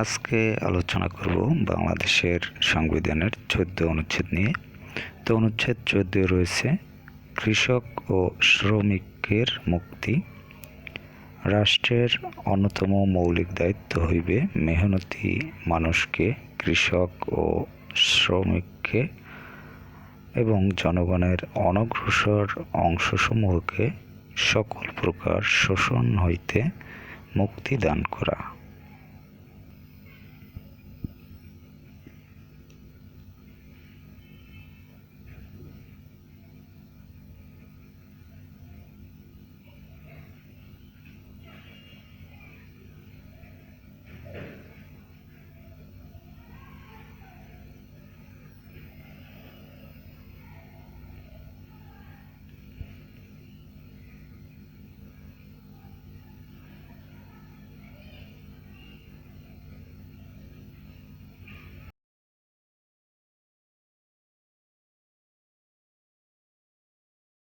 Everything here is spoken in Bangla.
আজকে আলোচনা করব বাংলাদেশের সংবিধানের চোদ্দ অনুচ্ছেদ নিয়ে। তো অনুচ্ছেদ চোদ্দ রয়েছে, কৃষক ও শ্রমিকের মুক্তি। রাষ্ট্রের অন্যতম মৌলিক দায়িত্ব হইবে মেহনতি মানুষকে, কৃষক ও শ্রমিককে এবং জনগণের অনগ্রসর অংশসমূহকে সকল প্রকার শোষণ হইতে মুক্তি দান করা।